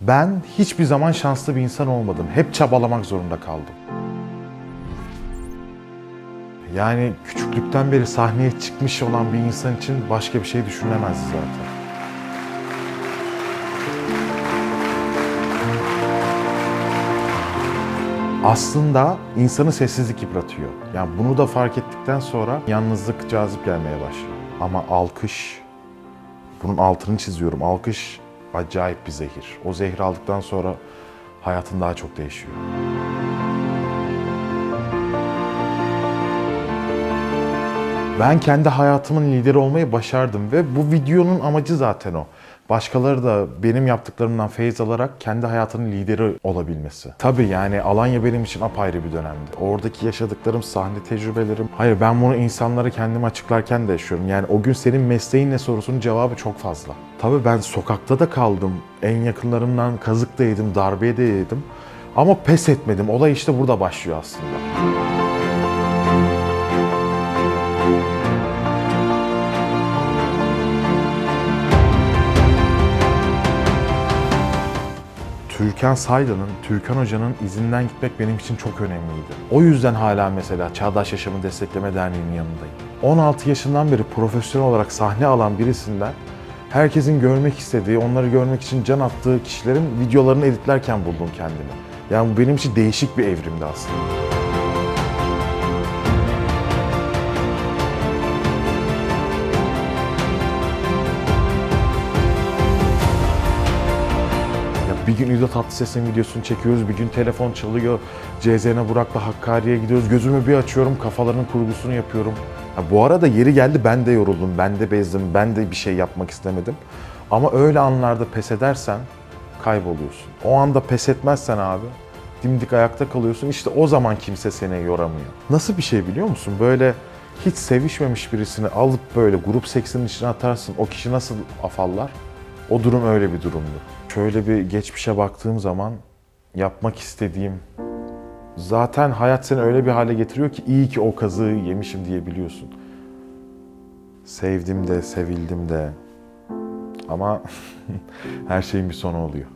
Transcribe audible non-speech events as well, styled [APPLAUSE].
Ben hiçbir zaman şanslı bir insan olmadım. Hep çabalamak zorunda kaldım. Yani küçüklükten beri sahneye çıkmış olan bir insan için başka bir şey düşünülemezdi zaten. Aslında insanı sessizlik yıpratıyor. Yani bunu da fark ettikten sonra yalnızlık cazip gelmeye başlıyor. Ama alkış, bunun altını çiziyorum. Alkış acayip bir zehir. O zehri aldıktan sonra hayatın daha çok değişiyor. Ben kendi hayatımın lideri olmayı başardım ve bu videonun amacı zaten o. Başkaları da benim yaptıklarımdan feyiz alarak kendi hayatının lideri olabilmesi. Tabii yani Alanya benim için apayrı bir dönemdi. Oradaki yaşadıklarım, sahne tecrübelerim. Hayır ben bunu insanlara kendimi açıklarken de yaşıyorum. Yani o gün senin mesleğin ne sorusunun cevabı çok fazla. Tabii ben sokakta da kaldım. En yakınlarımdan kazık da yedim, darbe de yedim. Ama pes etmedim. Olay işte burada başlıyor aslında. Türkan Saylan'ın, Türkan Hoca'nın izinden gitmek benim için çok önemliydi. O yüzden hala mesela Çağdaş Yaşamı Destekleme Derneği'nin yanındayım. 16 yaşından beri profesyonel olarak sahne alan birisinden herkesin görmek istediği, onları görmek için can attığı kişilerin videolarını editlerken buldum kendimi. Yani bu benim için değişik bir evrimdi aslında. Bir gün İdo Tatlıses'in videosunu çekiyoruz, bir gün telefon çalıyor. CZN Burak'la Hakkari'ye gidiyoruz. Gözümü bir açıyorum, kafalarının kurgusunu yapıyorum. Ha, bu arada yeri geldi ben de yoruldum, ben de bezdim, ben de bir şey yapmak istemedim. Ama öyle anlarda pes edersen kayboluyorsun. O anda pes etmezsen abi dimdik ayakta kalıyorsun. İşte o zaman kimse seni yoramıyor. Nasıl bir şey biliyor musun? Böyle hiç sevişmemiş birisini alıp böyle grup seksinin içine atarsın. O kişi nasıl afallar? O durum öyle bir durumdu. Şöyle bir geçmişe baktığım zaman yapmak istediğim zaten hayat seni öyle bir hale getiriyor ki iyi ki o kazığı yemişim diyebiliyorsun. Sevdim de, sevildim de ama [LAUGHS] her şeyin bir sonu oluyor.